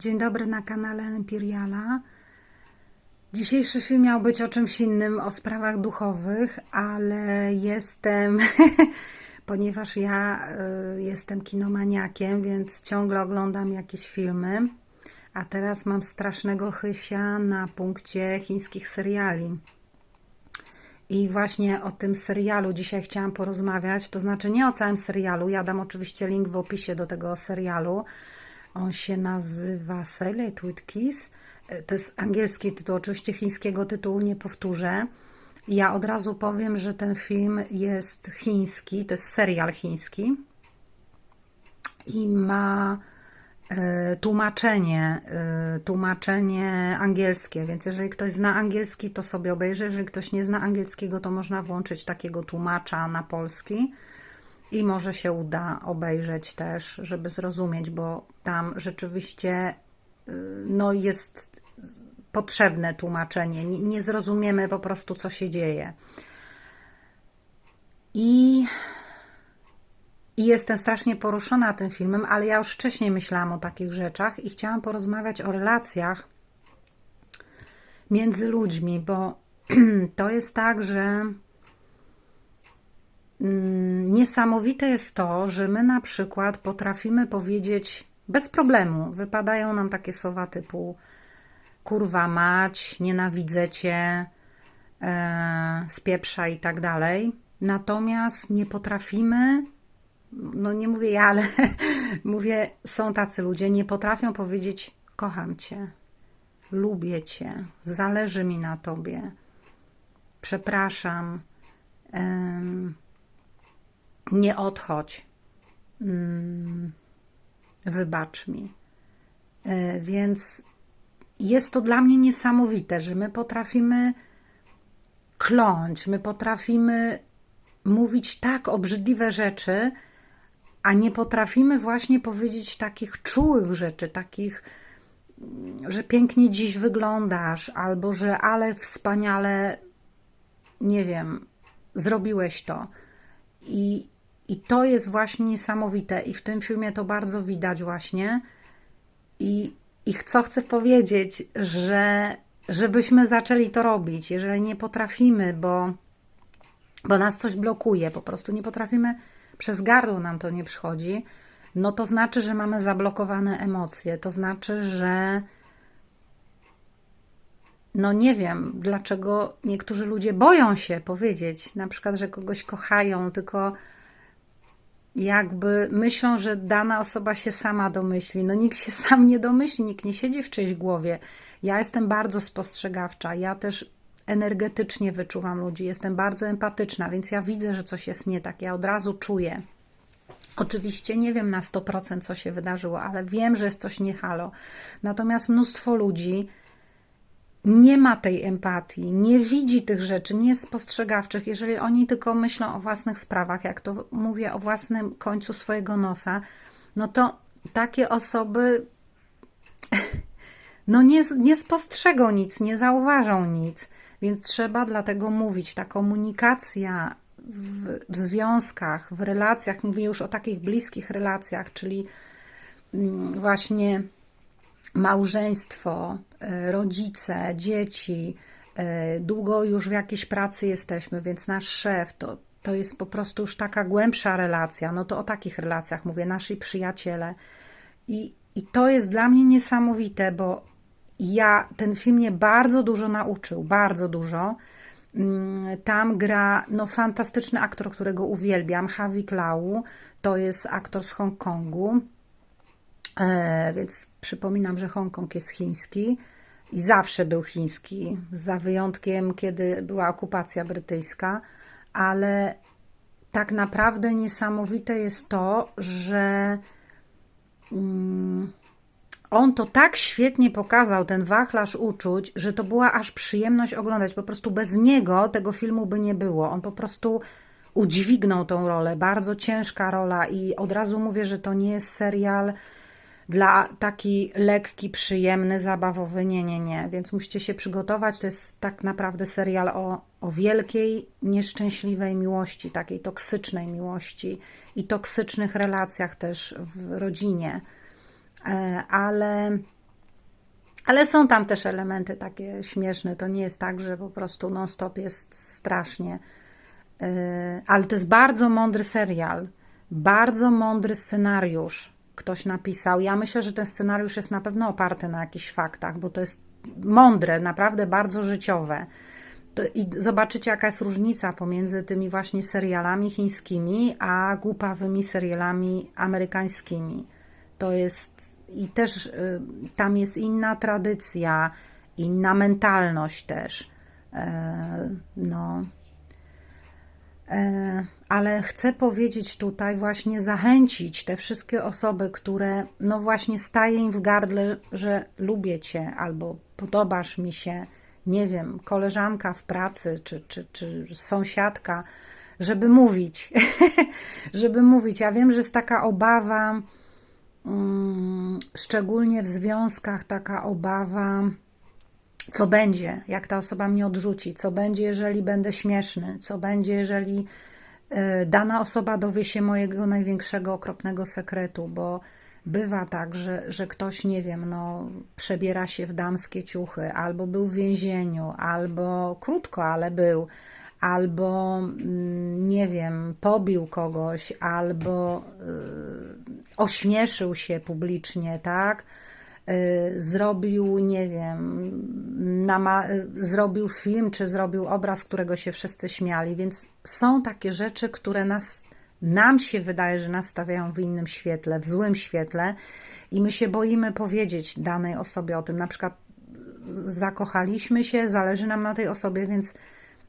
Dzień dobry na kanale Imperiala. Dzisiejszy film miał być o czymś innym, o sprawach duchowych, ale jestem, ponieważ ja y, jestem kinomaniakiem, więc ciągle oglądam jakieś filmy, a teraz mam strasznego chysia na punkcie chińskich seriali. I właśnie o tym serialu dzisiaj chciałam porozmawiać, to znaczy nie o całym serialu, ja dam oczywiście link w opisie do tego serialu. On się nazywa Silent with Kiss. To jest angielski tytuł, oczywiście chińskiego tytułu nie powtórzę. Ja od razu powiem, że ten film jest chiński, to jest serial chiński i ma e, tłumaczenie, e, tłumaczenie angielskie, więc jeżeli ktoś zna angielski, to sobie obejrzy, jeżeli ktoś nie zna angielskiego, to można włączyć takiego tłumacza na polski i może się uda obejrzeć też, żeby zrozumieć, bo tam rzeczywiście y, no, jest potrzebne tłumaczenie. Nie, nie zrozumiemy po prostu, co się dzieje. I, I jestem strasznie poruszona tym filmem, ale ja już wcześniej myślałam o takich rzeczach i chciałam porozmawiać o relacjach między ludźmi, bo to jest tak, że niesamowite jest to, że my na przykład potrafimy powiedzieć bez problemu, wypadają nam takie słowa typu kurwa mać, nienawidzę cię, e, spieprza i tak dalej. Natomiast nie potrafimy, no nie mówię ja, ale mówię, są tacy ludzie, nie potrafią powiedzieć kocham cię, lubię cię, zależy mi na tobie, przepraszam nie odchodź, mm, wybacz mi. E, więc jest to dla mnie niesamowite, że my potrafimy kląć, my potrafimy mówić tak obrzydliwe rzeczy, a nie potrafimy właśnie powiedzieć takich czułych rzeczy, takich, że pięknie dziś wyglądasz, albo że ale wspaniale, nie wiem, zrobiłeś to. I, I to jest właśnie niesamowite, i w tym filmie to bardzo widać, właśnie. I, i co chcę powiedzieć, że żebyśmy zaczęli to robić, jeżeli nie potrafimy, bo, bo nas coś blokuje, po prostu nie potrafimy, przez gardło nam to nie przychodzi, no to znaczy, że mamy zablokowane emocje, to znaczy, że no nie wiem, dlaczego niektórzy ludzie boją się powiedzieć, na przykład, że kogoś kochają, tylko jakby myślą, że dana osoba się sama domyśli. No nikt się sam nie domyśli, nikt nie siedzi w czyjejś głowie. Ja jestem bardzo spostrzegawcza, ja też energetycznie wyczuwam ludzi, jestem bardzo empatyczna, więc ja widzę, że coś jest nie tak, ja od razu czuję. Oczywiście nie wiem na 100% co się wydarzyło, ale wiem, że jest coś nie halo. Natomiast mnóstwo ludzi nie ma tej empatii, nie widzi tych rzeczy, nie jest spostrzegawczych, jeżeli oni tylko myślą o własnych sprawach, jak to mówię, o własnym końcu swojego nosa, no to takie osoby no nie, nie spostrzegą nic, nie zauważą nic, więc trzeba dlatego mówić. Ta komunikacja w, w związkach, w relacjach, mówię już o takich bliskich relacjach, czyli mm, właśnie małżeństwo, rodzice, dzieci, e, długo już w jakiejś pracy jesteśmy, więc nasz szef to, to jest po prostu już taka głębsza relacja. No to o takich relacjach mówię, nasi przyjaciele. I, i to jest dla mnie niesamowite, bo ja, ten film mnie bardzo dużo nauczył, bardzo dużo. Mm, tam gra no, fantastyczny aktor, którego uwielbiam, Havi Klau. To jest aktor z Hongkongu. E, więc przypominam, że Hongkong jest chiński i zawsze był chiński, za wyjątkiem, kiedy była okupacja brytyjska, ale tak naprawdę niesamowite jest to, że mm, on to tak świetnie pokazał, ten wachlarz uczuć, że to była aż przyjemność oglądać. Po prostu bez niego tego filmu by nie było. On po prostu udźwignął tą rolę. Bardzo ciężka rola i od razu mówię, że to nie jest serial dla taki lekki, przyjemny, zabawowy. Nie, nie, nie. Więc musicie się przygotować. To jest tak naprawdę serial o, o wielkiej, nieszczęśliwej miłości, takiej toksycznej miłości i toksycznych relacjach też w rodzinie. E, ale Ale są tam też elementy takie śmieszne. To nie jest tak, że po prostu non-stop jest strasznie. Yy, ale to jest bardzo mądry serial. Bardzo mądry scenariusz ktoś napisał. Ja myślę, że ten scenariusz jest na pewno oparty na jakichś faktach, bo to jest mądre, naprawdę bardzo życiowe. To, I zobaczycie, jaka jest różnica pomiędzy tymi właśnie serialami chińskimi, a głupawymi serialami amerykańskimi. To jest i też y, tam jest inna tradycja, inna mentalność też. E, no. E, ale chcę powiedzieć tutaj, właśnie zachęcić te wszystkie osoby, które, no właśnie, staje im w gardle, że lubię cię albo podobasz mi się, nie wiem, koleżanka w pracy czy, czy, czy sąsiadka, żeby mówić, żeby mówić. Ja wiem, że jest taka obawa, mm, szczególnie w związkach, taka obawa, co będzie, jak ta osoba mnie odrzuci, co będzie, jeżeli będę śmieszny, co będzie, jeżeli e, dana osoba dowie się mojego największego, okropnego sekretu, bo bywa tak, że, że ktoś, nie wiem, no, przebiera się w damskie ciuchy, albo był w więzieniu, albo krótko, ale był, albo mm, nie wiem, pobił kogoś, albo y, ośmieszył się publicznie, tak? Y, zrobił, nie wiem, y, zrobił film, czy zrobił obraz, którego się wszyscy śmiali, więc są takie rzeczy, które nas, nam się wydaje, że nas stawiają w innym świetle, w złym świetle. I my się boimy powiedzieć danej osobie o tym, na przykład zakochaliśmy się, zależy nam na tej osobie, więc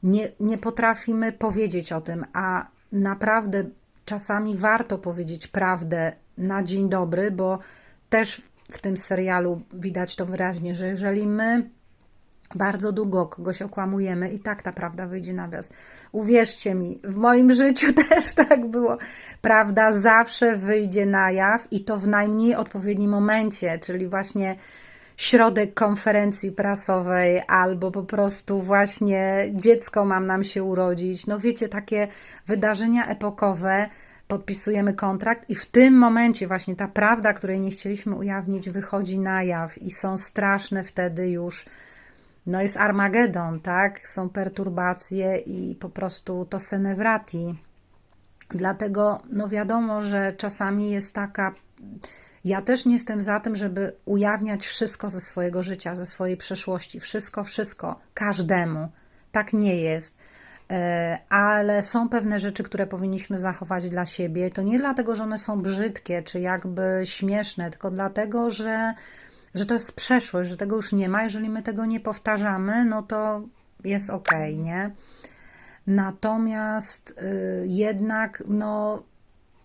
nie, nie potrafimy powiedzieć o tym, a naprawdę czasami warto powiedzieć prawdę na dzień dobry, bo też w tym serialu widać to wyraźnie, że jeżeli my bardzo długo kogoś okłamujemy i tak ta prawda wyjdzie na wios. Uwierzcie mi, w moim życiu też tak było. Prawda zawsze wyjdzie na jaw i to w najmniej odpowiednim momencie, czyli właśnie środek konferencji prasowej albo po prostu właśnie dziecko mam nam się urodzić. No wiecie, takie wydarzenia epokowe, podpisujemy kontrakt i w tym momencie właśnie ta prawda, której nie chcieliśmy ujawnić, wychodzi na jaw i są straszne wtedy już no jest Armagedon, tak? Są perturbacje i po prostu to senewrati. Dlatego, no wiadomo, że czasami jest taka. Ja też nie jestem za tym, żeby ujawniać wszystko ze swojego życia, ze swojej przeszłości. Wszystko, wszystko, każdemu. Tak nie jest. E, ale są pewne rzeczy, które powinniśmy zachować dla siebie. To nie dlatego, że one są brzydkie czy jakby śmieszne, tylko dlatego, że, że to jest przeszłość, że tego już nie ma. Jeżeli my tego nie powtarzamy, no to jest ok, nie? Natomiast y, jednak, no,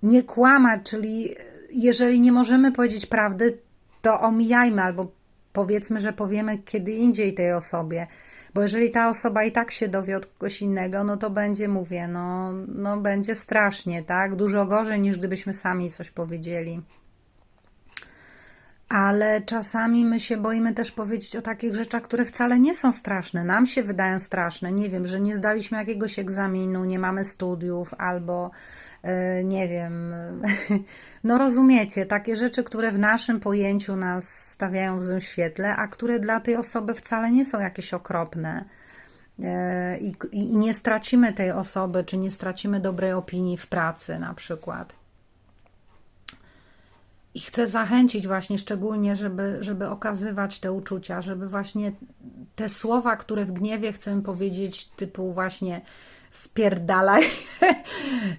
nie kłamać, czyli jeżeli nie możemy powiedzieć prawdy, to omijajmy albo powiedzmy, że powiemy kiedy indziej tej osobie bo jeżeli ta osoba i tak się dowie od kogoś innego, no to będzie, mówię, no, no będzie strasznie, tak? Dużo gorzej niż gdybyśmy sami coś powiedzieli. Ale czasami my się boimy też powiedzieć o takich rzeczach, które wcale nie są straszne. Nam się wydają straszne. Nie wiem, że nie zdaliśmy jakiegoś egzaminu, nie mamy studiów, albo nie wiem, no rozumiecie, takie rzeczy, które w naszym pojęciu nas stawiają w złym świetle, a które dla tej osoby wcale nie są jakieś okropne. E, I, I nie stracimy tej osoby, czy nie stracimy dobrej opinii w pracy, na przykład. I chcę zachęcić właśnie szczególnie, żeby, żeby okazywać te uczucia, żeby właśnie te słowa, które w gniewie chcę powiedzieć, typu właśnie spierdalaj.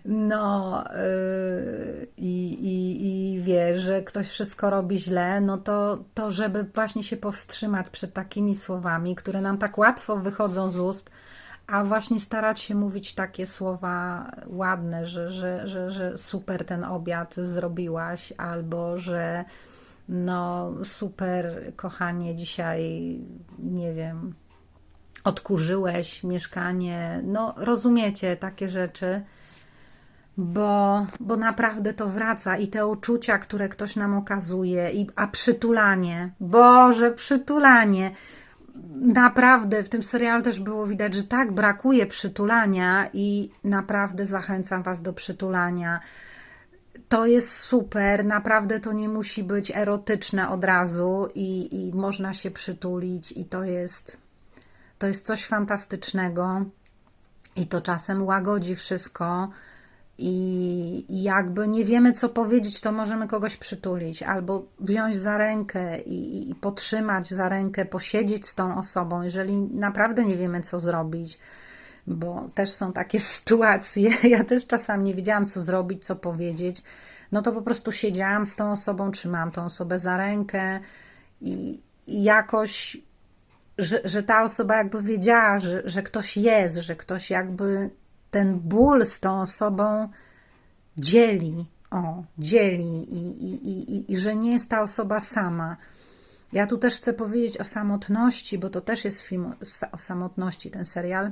No yy, i, i, i wie, że ktoś wszystko robi źle, no to, to żeby właśnie się powstrzymać przed takimi słowami, które nam tak łatwo wychodzą z ust, a właśnie starać się mówić takie słowa ładne, że, że, że, że super ten obiad zrobiłaś, albo że no super, kochanie, dzisiaj nie wiem, odkurzyłeś mieszkanie. No, rozumiecie takie rzeczy, bo, bo naprawdę to wraca i te uczucia, które ktoś nam okazuje, i, a przytulanie, Boże, przytulanie. Naprawdę w tym serialu też było widać, że tak brakuje przytulania i naprawdę zachęcam Was do przytulania. to jest super, naprawdę to nie musi być erotyczne od razu i, i można się przytulić i to jest, to jest coś fantastycznego i to czasem łagodzi wszystko i, jakby nie wiemy co powiedzieć, to możemy kogoś przytulić albo wziąć za rękę i, i potrzymać za rękę, posiedzieć z tą osobą, jeżeli naprawdę nie wiemy co zrobić bo też są takie sytuacje. Ja też czasami nie wiedziałam, co zrobić, co powiedzieć. No to po prostu siedziałam z tą osobą, trzymałam tą osobę za rękę i, i jakoś, że, że ta osoba jakby wiedziała, że, że ktoś jest, że ktoś jakby ten ból z tą osobą dzieli. O, dzieli i, i, i, i że nie jest ta osoba sama. Ja tu też chcę powiedzieć o samotności, bo to też jest film o samotności, ten serial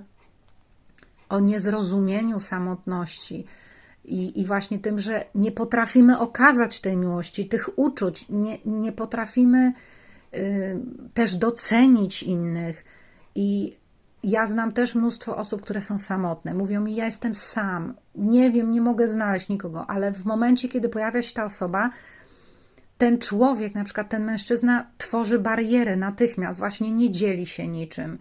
o niezrozumieniu samotności i, i właśnie tym, że nie potrafimy okazać tej miłości, tych uczuć, nie, nie potrafimy też docenić innych. I ja znam też mnóstwo osób, które są samotne. Mówią mi, ja jestem sam, nie wiem, nie mogę znaleźć nikogo, ale w momencie, kiedy pojawia się ta osoba, ten człowiek, na przykład ten mężczyzna, tworzy barierę natychmiast, właśnie nie dzieli się niczym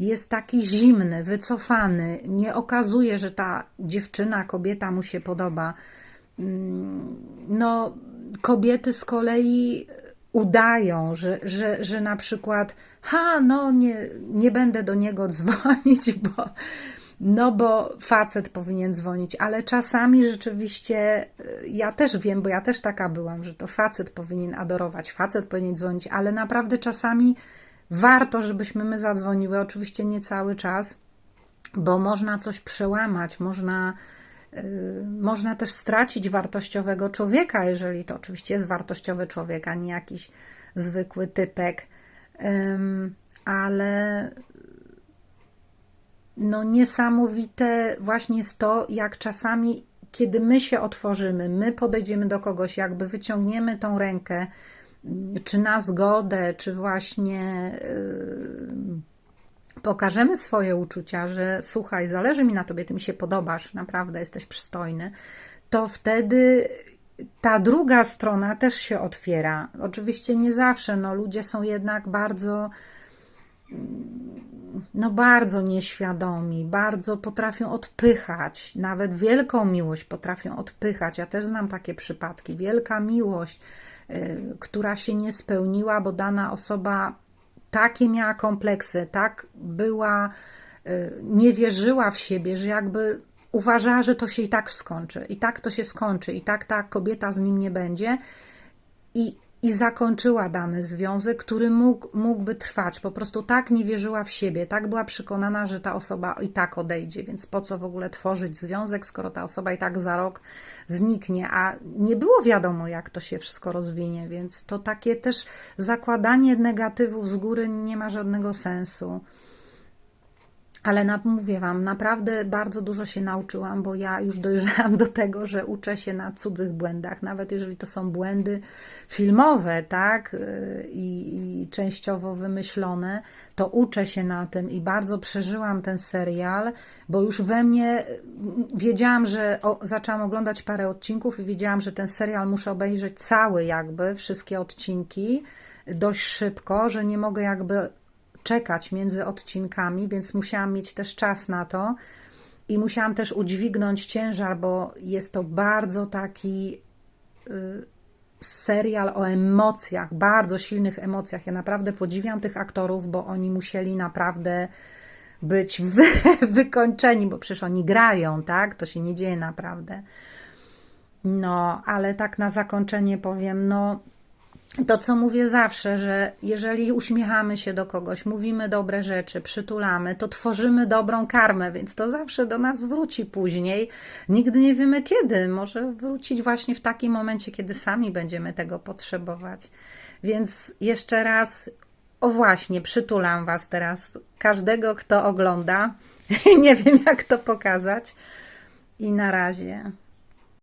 jest taki zimny, wycofany, nie okazuje, że ta dziewczyna, kobieta mu się podoba. Mm, no, kobiety z kolei udają, że, że, że na przykład, ha, no nie, nie będę do niego dzwonić, bo, no bo facet powinien dzwonić, ale czasami rzeczywiście y, ja też wiem, bo ja też taka byłam, że to facet powinien adorować, facet powinien dzwonić, ale naprawdę czasami warto, żebyśmy my zadzwoniły. Oczywiście nie cały czas, bo można coś przełamać, można, można też stracić wartościowego człowieka, jeżeli to oczywiście jest wartościowy człowiek, a nie jakiś zwykły typek. Ale no niesamowite właśnie jest to, jak czasami, kiedy my się otworzymy, my podejdziemy do kogoś, jakby wyciągniemy tą rękę, czy na zgodę, czy właśnie pokażemy swoje uczucia, że słuchaj, zależy mi na tobie, ty mi się podobasz, naprawdę jesteś przystojny, to wtedy ta druga strona też się otwiera. Oczywiście nie zawsze, no ludzie są jednak bardzo no bardzo nieświadomi, bardzo potrafią odpychać, nawet wielką miłość potrafią odpychać. Ja też znam takie przypadki. Wielka miłość Y, która się nie spełniła, bo dana osoba takie miała kompleksy, tak była, y, nie wierzyła w siebie, że jakby uważała, że to się i tak skończy, i tak to się skończy, i tak ta kobieta z nim nie będzie. I i zakończyła dany związek, który mógł, mógłby trwać. Po prostu tak nie wierzyła w siebie, tak była przekonana, że ta osoba i tak odejdzie, więc po co w ogóle tworzyć związek, skoro ta osoba i tak za rok zniknie, a nie było wiadomo, jak to się wszystko rozwinie, więc to takie też zakładanie negatywów z góry nie ma żadnego sensu. Ale na, mówię Wam, naprawdę bardzo dużo się nauczyłam, bo ja już dojrzałam do tego, że uczę się na cudzych błędach, nawet jeżeli to są błędy filmowe, tak, i, i częściowo wymyślone, to uczę się na tym i bardzo przeżyłam ten serial, bo już we mnie wiedziałam, że o, zaczęłam oglądać parę odcinków i wiedziałam, że ten serial muszę obejrzeć cały, jakby wszystkie odcinki dość szybko, że nie mogę jakby czekać między odcinkami, więc musiałam mieć też czas na to i musiałam też udźwignąć ciężar, bo jest to bardzo taki y, serial o emocjach, bardzo silnych emocjach. Ja naprawdę podziwiam tych aktorów, bo oni musieli naprawdę być wy, wykończeni, bo przecież oni grają, tak? To się nie dzieje naprawdę. No, ale tak na zakończenie powiem, no to, co mówię zawsze, że jeżeli uśmiechamy się do kogoś, mówimy dobre rzeczy, przytulamy, to tworzymy dobrą karmę, więc to zawsze do nas wróci później. Nigdy nie wiemy kiedy. Może wrócić właśnie w takim momencie, kiedy sami będziemy tego potrzebować. Więc jeszcze raz, o właśnie, przytulam Was teraz, każdego, kto ogląda. nie wiem, jak to pokazać. I na razie.